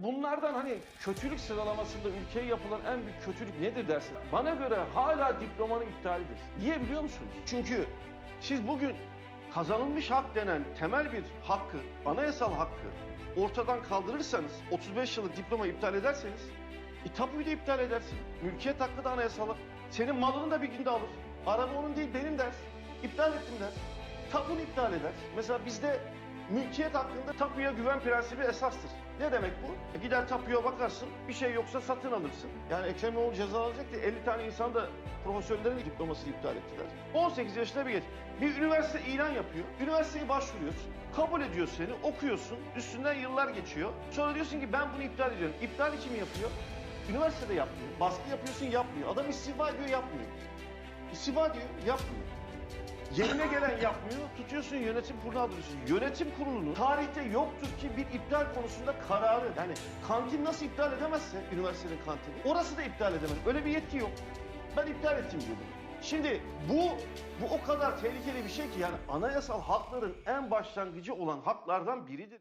Bunlardan hani kötülük sıralamasında ülkeye yapılan en büyük kötülük nedir dersin? Bana göre hala diplomanın iptalidir. Niye biliyor musunuz? Çünkü siz bugün kazanılmış hak denen temel bir hakkı, anayasal hakkı ortadan kaldırırsanız, 35 yıllık diploma iptal ederseniz, e, tapuyu da iptal edersin. Mülkiyet hakkı da anayasal hak. Senin malını da bir günde alır. Araba onun değil benim der. İptal ettim der. Tapunu iptal eder. Mesela bizde mülkiyet hakkında tapuya güven prensibi esastır. Ne demek bu? E gider tapuya bakarsın, bir şey yoksa satın alırsın. Yani Ekrem İmamoğlu ceza alacak diye 50 tane insan da profesörlerin diplomasını iptal ettiler. 18 yaşına bir geç. Bir üniversite ilan yapıyor. Üniversiteye başvuruyorsun. Kabul ediyor seni, okuyorsun. Üstünden yıllar geçiyor. Sonra diyorsun ki ben bunu iptal ediyorum. İptali kim yapıyor? Üniversitede yapmıyor. Baskı yapıyorsun yapmıyor. Adam istifa ediyor yapmıyor. İstifa diyor yapmıyor. Yerine gelen yapmıyor, tutuyorsun yönetim kuruluna aldırıyorsun. Yönetim kurulunun tarihte yoktur ki bir iptal konusunda kararı. Yani kantin nasıl iptal edemezse üniversitenin kantini, orası da iptal edemez. Öyle bir yetki yok. Ben iptal ettim diyor bunu. Şimdi bu, bu o kadar tehlikeli bir şey ki yani anayasal hakların en başlangıcı olan haklardan biridir.